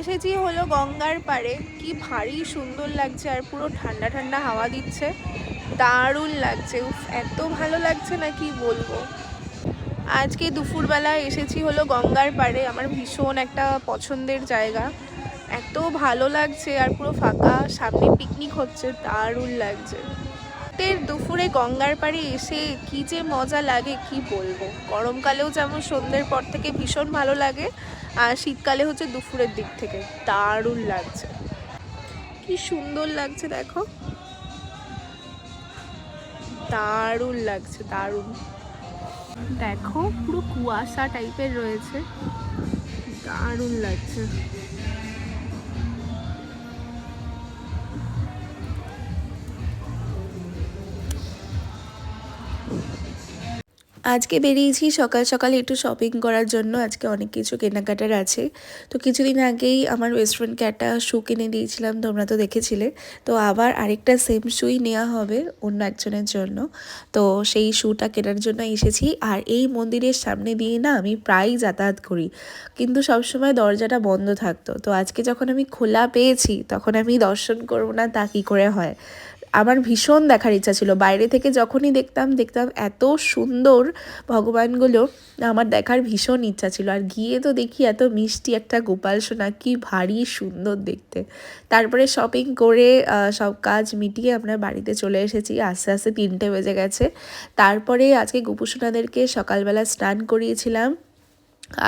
এসেছি হলো গঙ্গার পাড়ে। কি ভারী সুন্দর লাগছে আর পুরো ঠান্ডা ঠান্ডা হাওয়া দিচ্ছে। দারুণ লাগছে। এত ভালো লাগছে না কি বলব। আজকে দুপুরবেলা এসেছি হলো গঙ্গার পাড়ে। আমার ভীষণ একটা পছন্দের জায়গা। এত ভালো লাগছে আর পুরো ফাঁকা। সামনে পিকনিক হচ্ছে। দারুণ লাগছে। শীতের দুপুরে গঙ্গার পাড়ে এসে কি যে মজা লাগে, কি বলব? গরমকালেও যেমন সন্ধ্যের পর থেকে ভীষণ ভালো লাগে, আর শীতকালে হচ্ছে দুপুরের দিক থেকে দারুণ লাগছে। কি সুন্দর লাগছে দেখো। দারুণ লাগছে, দারুণ। দেখো পুরো কুয়াশা টাইপের রয়েছে। দারুণ লাগছে। আজকে বেরিয়েছি, সকাল সকাল একটু শপিং করার জন্য, আজকে অনেক কিছু কেনাকাটার আছে। তো কিছুদিন আগেই আমার ওয়েস্টার্নকে একটা শু কিনে দিয়েছিলাম, তোমরা তো দেখেছিলে। তো আবার আরেকটা সেম শুই নেওয়া হবে অন্য একজনের জন্য। তো সেই শুটা কেনার জন্য এসেছি, আর এই মন্দিরের সামনে দিয়ে না আমি প্রায়ই যাতায়াত করি। কিন্তু সবসময় দরজাটা বন্ধ থাকতো। তো আজকে যখন আমি খোলা পেয়েছি, তখন আমি দর্শন করব না, তা কী করে হয়? আমার ভীষণ দেখার ইচ্ছা ছিল। বাইরে থেকে যখনই দেখতাম দেখতাম এত সুন্দর ভগবানগুলো, আমার দেখার ভীষণ ইচ্ছা ছিল। আর গিয়ে তো দেখি এত মিষ্টি একটা গোপাল সোনা, কি ভারী সুন্দর দেখতে। তারপরে শপিং করে সব কাজ মিটিয়ে আমরা বাড়িতে চলে এসেছি। আস্তে আস্তে তিনটে বেজে গেছে। তারপরে আজকে গোপুসোনাদেরকে সকালবেলা স্নান করিয়েছিলাম।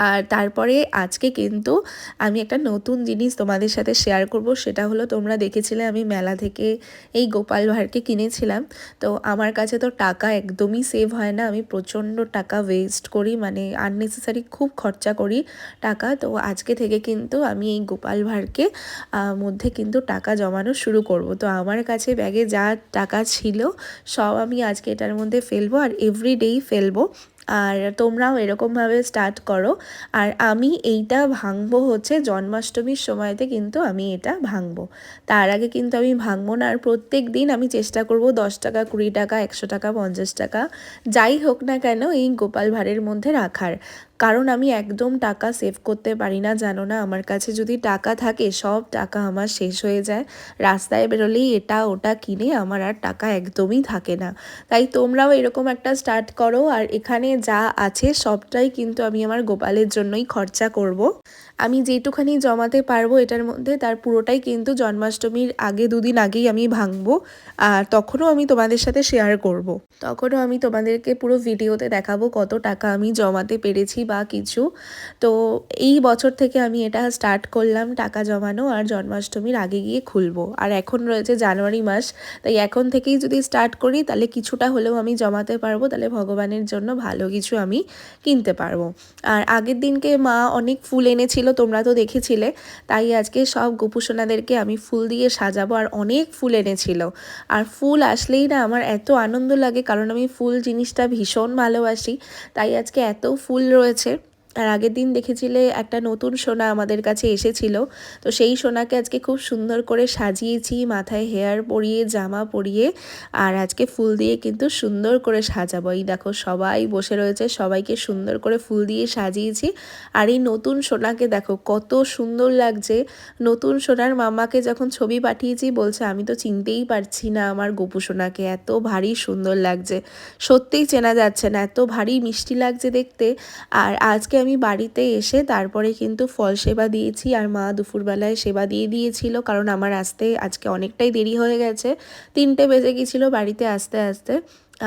আর তারপরে আজকে কিন্তু আমি একটা নতুন জিনিস তোমাদের সাথে শেয়ার করব, সেটা হলো তোমরা দেখেছিলে আমি মেলা থেকে এই গোপাল ভাঁড়কে কিনেছিলাম। তো আমার কাছে তো টাকা একদমই সেভ হয় না, আমি প্রচণ্ড টাকা ওয়েস্ট করি মানে আননেসেসারি খুব খরচা করি টাকা। তো আজকে থেকে কিন্তু আমি এই গোপাল ভাঁড়কে মধ্যে কিন্তু টাকা জমানো শুরু করব। তো আমার কাছে ব্যাগে যা টাকা ছিল, সব আমি আজকে এটার মধ্যে ফেলব আর এভরিডেই ফেলব। আর তোমরাও এরকমভাবে স্টার্ট করো। আর আমি এইটা ভাঙবো হচ্ছে জন্মাষ্টমীর সময়তে কিন্তু আমি এটা ভাঙবো। তার আগে কিন্তু আমি ভাঙবো না। আর প্রত্যেক দিন আমি চেষ্টা করব দশ টাকা, কুড়ি টাকা, একশো টাকা, পঞ্চাশ টাকা, যাই হোক না কেন এই গোপাল ভাঁড়ের মধ্যে রাখার। কারণ আমি একদম টাকা সেভ করতে পারি না, জানো না আমার কাছে যদি টাকা থাকে, সব টাকা আমার শেষ হয়ে যায় রাস্তায় বেরোলেই এটা ওটা কিনে আমার আর টাকা একদমই থাকে না তাই তোমরাও এরকম একটা স্টার্ট করো আর এখানে যা আছে, সবটাই কিন্তু আমি আমার গোপালের জন্যই খরচা করব। আমি যেটুখানি জমাতে পারব এটার মধ্যে, তার পুরোটাই কিন্তু জন্মাষ্টমীর আগে দুদিন আগেই আমি ভাঙবো আর তখনও আমি তোমাদের সাথে শেয়ার করব। তখনও আমি তোমাদেরকে পুরো ভিডিওতে দেখাবো কত টাকা আমি জমাতে পেরেছি বা কিছু। তো এই বছর থেকে আমি এটা স্টার্ট করলাম টাকা জমানো আর জন্মাষ্টমীর আগে গিয়ে খুলবো। আর এখন রয়েছে জানুয়ারি মাস, তাই এখন থেকেই যদি স্টার্ট করি, তাহলে কিছুটা হলেও আমি জমাতে পারব, তাহলে ভগবানের জন্য ভালো কিছু আমি কিনতে পারব। আর আগের দিনকে মা অনেক ফুল এনেছিল, তোমরা তো দেখেছিলে, তাই আজকে সব গোপুসোনাদেরকে আমি ফুল দিয়ে সাজাবো আর অনেক ফুল এনেছিল। আর ফুল আসলেই না আমার এত আনন্দ লাগে, কারণ আমি ফুল জিনিসটা ভীষণ ভালোবাসি, তাই আজকে এত ফুল রয়েছে হয়েছে আর আগের দিন দেখেছিলে একটা নতুন সোনা আমাদের কাছে এসেছিল। তো সেই সোনাকে আজকে খুব সুন্দর করে সাজিয়েছি, মাথায় হেয়ার পরিয়ে, জামা পরিয়ে, আর আজকে ফুল দিয়ে কিন্তু সুন্দর করে সাজাবো। এই দেখো সবাই বসে রয়েছে, সবাইকে সুন্দর করে ফুল দিয়ে সাজিয়েছি। আর এই নতুন সোনাকে দেখো কত সুন্দর লাগছে। নতুন সোনার মামাকে যখন ছবি পাঠিয়েছি, বলছে, আমি তো চিনতেই পারছি না আমার গোপু সোনাকে, এত ভারী সুন্দর লাগছে। সত্যিই চেনা যাচ্ছে না, এত ভারী মিষ্টি লাগছে দেখতে। আর আজকে আমি বাড়িতে এসে তারপরে কিন্তু ফল সেবা দিয়েছি আর মা দুপুরবেলায় সেবা দিয়ে দিয়েছিল কারণ আমার আসতে আজকে অনেকটাই দেরি হয়ে গেছে। তিনটে বেজে গেছিল বাড়িতে আসতে আসতে।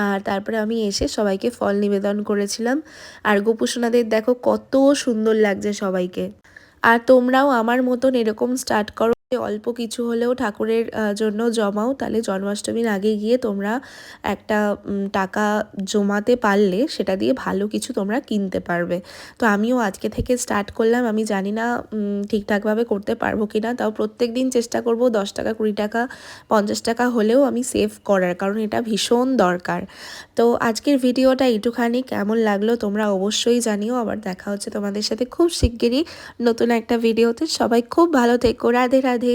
আর তারপরে আমি এসে সবাইকে ফল নিবেদন করেছিলাম। আর গোপুসোনাদের দেখো কত সুন্দর লাগছে সবাইকে। আর তোমরাও আমার মতন এরকম স্টার্ট করো। অল্প কিছু হলেও ঠাকুরের জন্য জমাও। তাহলে জন্মাষ্টমীর আগে গিয়ে তোমরা একটা টাকা জমাতে পারলে সেটা দিয়ে ভালো কিছু তোমরা কিনতে পারবে। তো আমিও আজকে থেকে স্টার্ট করলাম। আমি জানি না ঠিকঠাকভাবে করতে পারব কি না তাও প্রত্যেক দিন চেষ্টা করব দশ টাকা, কুড়ি টাকা, পঞ্চাশ টাকা হলেও আমি সেভ করার, কারণ এটা ভীষণ দরকার। তো আজকের ভিডিওটা এইটুখানি। কেমন লাগল তোমরা অবশ্যই জানিও। আবার দেখা হচ্ছে তোমাদের সাথে খুব শিগগিরই নতুন একটা ভিডিওতে। সবাই খুব ভালো থেকো। রাধে রাধে।